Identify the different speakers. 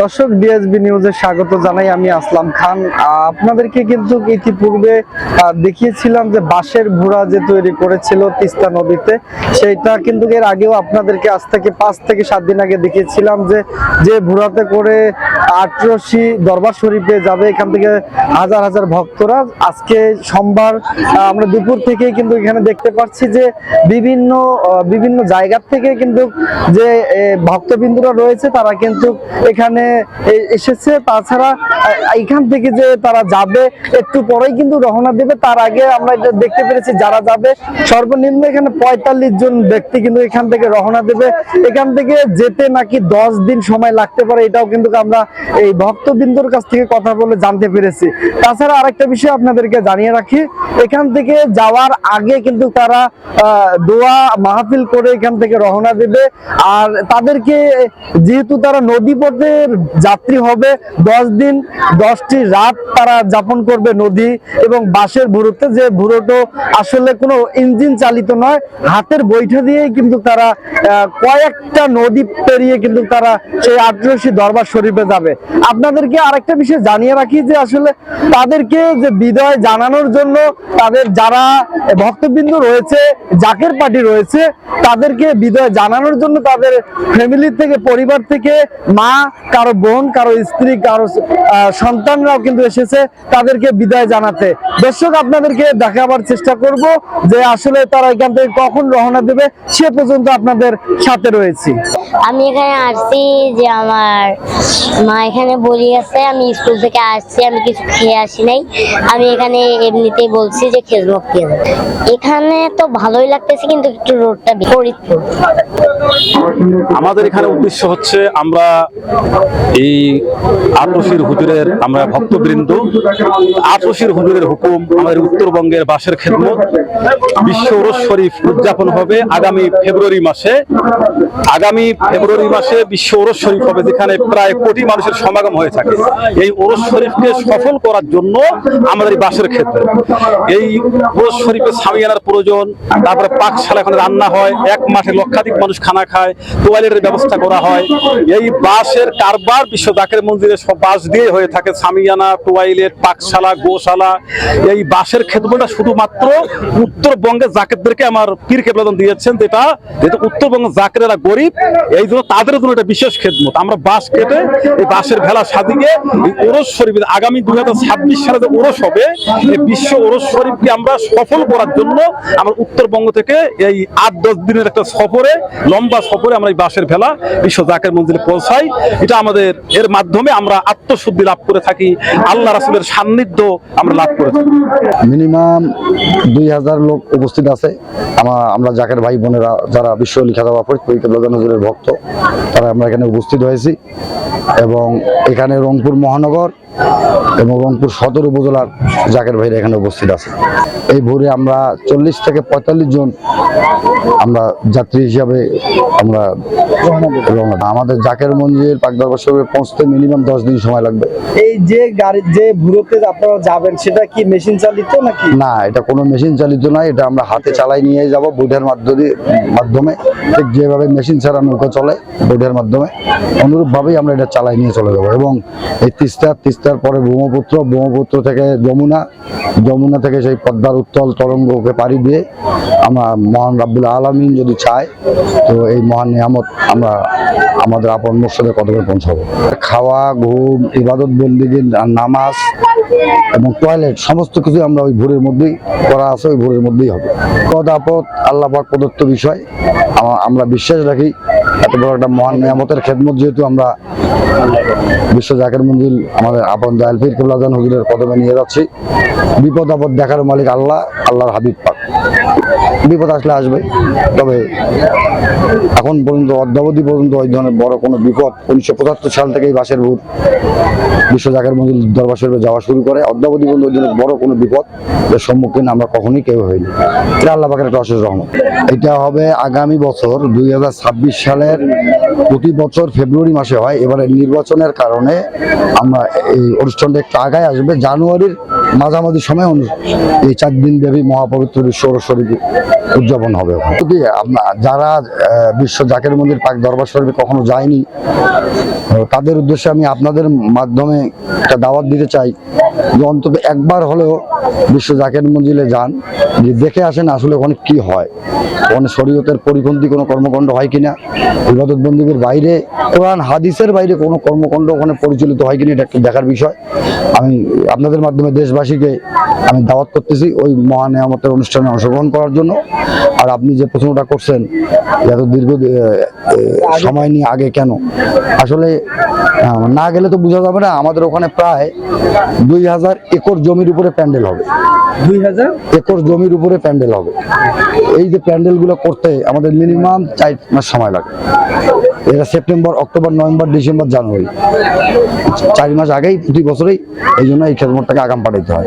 Speaker 1: দর্শক ডিএসবি নিউজে স্বাগত জানাই, আমি আসলাম খান। আপনাদেরকে কিন্তু ইতিপূর্বে দেখিয়েছিলাম যে বাঁশের ভুড়া যে তৈরি করেছিল তিস্তা নদীতে, সেইটা কিন্তু এর আগেও আপনাদেরকে আজ থেকে পাঁচ থেকে সাত দিন আগে দেখিয়েছিলাম যে যে ভুড়াতে করে আটরশি দরবার শরীফে যাবে এখান থেকে হাজার হাজার ভক্তরা। আজকে সোমবার আমরা দুপুর থেকে কিন্তু এখানে দেখতে পাচ্ছি যে বিভিন্ন বিভিন্ন জায়গা থেকে কিন্তু যে ভক্তবিন্দুরা রয়েছে, তারা কিন্তু এখানে এ- এসেছে। তাছাড়া এখান থেকে যে তারা যাবে, একটু পরেই কিন্তু রওনা দেবে। তার আগে আমরা এটা দেখতে পেরেছি যারা যাবে। সর্বনিম্ন এখানে পঁয়তাল্লিশ জন ব্যক্তি কিন্তু এখান থেকে রওনা দেবে। এখান থেকে যেতে নাকি দশ দিন সময় লাগতে পারে, এটাও কিন্তু আমরা এই ভক্তবিন্দুর কাছ থেকে কথা বলে জানতে পেরেছি। তাছাড়া আরেকটা বিষয় আপনাদেরকে জানিয়ে রাখি, এখান থেকে যাওয়ার আগে কিন্তু তারা দোয়া মাহফিল করে এখান থেকে রওনা দেবে। আর তাদেরকে, যেহেতু তারা নদী পথের যাত্রী হবে দশ দিন, দশটি রাত তারা যাপন করবে নদী এবং বাসের ভুরোতে। যে ভুরোটো আসলে কোনো ইঞ্জিন চালিত নয়, হাতের বৈঠা দিয়েই কিন্তু তারা কয়েকটা নদী পেরিয়ে কিন্তু তারা সেই আটরশি দরবার শরীফে যাবে। আপনাদেরকে আরেকটা বিষয় জানিয়ে রাখি যে আসলে তাদেরকে যে বিদায় জানানোর জন্য তাদের যারা ভক্তবৃন্দ রয়েছে, জাকের পার্টি রয়েছে, তাদেরকে বিদায় জানানোর জন্য তাদের ফ্যামিলি থেকে, পরিবার থেকে মা কারও বোন কারও স্ত্রী কারও আহ, সন্তানরাও কিন্তু এসেছে তাদেরকে বিদায় জানাতে। দর্শক আপনাদেরকে দেখাবার চেষ্টা করব যে আসলে তারা এখান থেকে কখন রওনা দেবে সে পর্যন্ত আপনাদের সাথে রয়েছি।
Speaker 2: আমি এখানে আসছি যে আমার মা এখানে বলি আছে আমি স্কুল থেকে আসছি আমি কিছু খেয়ে আসি নাই। আমি এখানে এমনিতেই বলছি যে খেজমক দিয়ে এখানে তো ভালোই লাগতেছে কিন্তু একটু রোডটা বিপরীত
Speaker 3: আমাদের এখানে উদ্দেশ্য হচ্ছে আমরা এই আটরশির হুজুরের আমরা ভক্তবৃন্দ আটরশির হুজুরের হুকুম আমাদের উত্তরবঙ্গের বাসের খেদমত বিশ্ব ওরস শরীফ উদযাপন হবে আগামী ফেব্রুয়ারি মাসে। আগামী ফেব্রুয়ারি মাসে বিশ্ব ওরস শরীফ হবে, যেখানে প্রায় কোটি মানুষের সমাগম হয়ে থাকে। এই ওরস শরীফকে সফল করার জন্য আমাদের বাসের ক্ষেত্রে। এই ওরস শরীফে আনার প্রয়োজন, তারপরে পাকশালা এখানে রান্না হয়, এক মাসে লক্ষাধিক মানুষ খানা খায় টয়লেটের ব্যবস্থা করা হয়। এই বাসের কারবার বিশ্ব জাকের মন্দিরে বাস দিয়ে হয়ে থাকে। সামিয়ানা টয়লেট পাকশালা, গোশালা, এই বাসের ক্ষেত্রটা শুধুমাত্র উত্তরবঙ্গের জাকেতদেরকে আমার পীর কেবলাদন দিয়েছেন, যেটা যেহেতু উত্তরবঙ্গের জাকেরেরা গরিব, এই জন্য তাদের জন্য এটা বিশেষ খেদমত। আমরা বাস কেটে এই বাসের ভেলা সাদিয়ে এই ওরস শরীফ আগামী দুই হাজার ছাব্বিশ সালে যে ওরস হবে, এই বিশ্ব ওরস শরীফকে আমরা সফল করার জন্য আমরা উত্তরবঙ্গ থেকে এই আট দশ দিনের একটা সফরে, লম্বা সফরে আমরা এই বাসের ভেলা বিশ্ব জাকের মন্দিরে পৌঁছাই। এটা আমাদের এর মাধ্যমে আমরা আত্মশুদ্ধি লাভ করে থাকি। আল্লাহ রাসুলের সান্নিধ্য আমরা লাভ করে থাকি।
Speaker 4: মিনিমাম দুই হাজার লোক উপস্থিত আছে। আমার আমরা জাকের ভাই বোনেরা যারা বিশ্ব লিখা দেওয়া নজরের ভক্ত, তারা আমরা এখানে উপস্থিত হয়েছি। এবং এখানে রংপুর মহানগর এবং রংপুর সদর উপজেলার জাকের ভাইরা এখানে উপস্থিত আছে। এই ভোরে আমরা চল্লিশ থেকে পঁয়তাল্লিশ জন আমরা যাত্রী হিসাবে আমরা আমাদের জাকের মঞ্জির পাকদরবার পৌঁছতে মিনিমাম দশ দিন সময় লাগবে।
Speaker 1: এই যে গাড়ি যে ভুরোতে আপনারা যাবেন সেটা কি মেশিন চালিত নাকি?
Speaker 4: না এটা কোনো মেশিন চালিত নয় এটা আমরা হাতে চালাই নিয়ে যাব বোটের মাধ্যমে মাধ্যমে। ঠিক যেভাবে মেশিন ছাড়া নৌকা চলে বোটের মাধ্যমে অনুরূপভাবেই আমরা এটা চালাই নিয়ে চলে যাব। এবং এই তিস্তা তিস্তার পরে ব্রহ্মপুত্র ব্রহ্মপুত্র থেকে যমুনা যমুনা থেকে সেই পদ্মার উত্তল তরঙ্গকে পাড়ি দিয়ে আমরা মহান রাব্বুল আলমিন যদি চায়, তো এই মহান নিয়ামত আমরা আমাদের আপন মোর্শদের কদমে পৌঁছাবো। খাওয়া, ঘুম, ইবাদত বন্দিগিন নামাজ এবং টয়লেট, সমস্ত কিছু আমরা ওই ভোরের মধ্যেই করা আছে, ওই ভোরের মধ্যেই হবে। পদ আপদ, আল্লাহ পাক প্রদত্ত বিষয় আমরা বিশ্বাস রাখি এত বড় একটা মহান নিয়ামতের খেদমত যেহেতু আমরা বিশ্ব জাকের মন্দির আমাদের আপন দয়াল পীর কেবলাজান হুজুরের কদমে নিয়ে যাচ্ছি। বিপদ আপদ দেখার মালিক আল্লাহ, আল্লাহর হাবিব পাক। বিপদ আসলে আসবে। তবে এখন পর্যন্ত, অদ্যাবধি পর্যন্ত ওই ধরনের বড় কোনো বিপদ উনিশশো পঁচাত্তর সাল থেকেই বাসের ভূত বিশ্ব জাকের মঞ্জিল দরবার যাওয়া শুরু করে। অদ্যাবধি পর্যন্ত ওই ধরনের বড় কোনো বিপদ এর সম্মুখীন আমরা কখনোই কেউ হইনি। এটা আল্লাহ পাকের একটা অশেষ রহমত। এটা হবে আগামী বছর দুই হাজার ছাব্বিশ সালের প্রতি বছর ফেব্রুয়ারি মাসে হয়। এবারে নির্বাচনের কারণে আমরা এই অনুষ্ঠানটা একটু আগায় আসবে। জানুয়ারির মাঝামাঝি সময় এই চার দিন ব্যাপী মহাপবিত্র বিশ্ব শরীফ উদযাপন হবে তো যারা বিশ্ব জাকের মন্দির পাক দরবার শরীফে কখনো যায়নি, তাদের উদ্দেশ্যে আমি আপনাদের মাধ্যমে একটা দাওয়াত দিতে চাই। যে অন্তত একবার হলেও বিশ্ব জাকের মঞ্জিলে যান যে দেখে আসেন আসলে ওখানে কি হয়, ওখানে শরীয়তের পরিপন্থী কোনো কর্মকাণ্ড হয় কিনা ইবাদত বন্দীদের বাইরে, কোরআন হাদিসের বাইরে কোনো কর্মকাণ্ড ওখানে পরিচালিত হয় কিনা এটা একটা দেখার বিষয়। আমি আপনাদের মাধ্যমে দেশবাসীকে আমি দাওয়াত করতেছি ওই মহান নেয়ামতের অনুষ্ঠানে অংশগ্রহণ করার জন্য। আর আপনি যে প্রশ্নটা করছেন এত দীর্ঘ সময় নিয়ে আগে কেন? আসলে না গেলে তো বোঝা যাবে না আমাদের ওখানে প্রায় দুই হাজার একর জমির উপরে প্যান্ডেল হবে।
Speaker 1: দুই হাজার?
Speaker 4: একর জমির উপরে প্যান্ডেল হবে। এই যে প্যান্ডেলগুলো করতে আমাদের মিনিমাম চার মাস সময় লাগে। এরা September October November December January. চার মাস আগেই প্রতি বছরেই এই জন্য এই খেদমতটাকে আগাম পাঠাইতে হয়।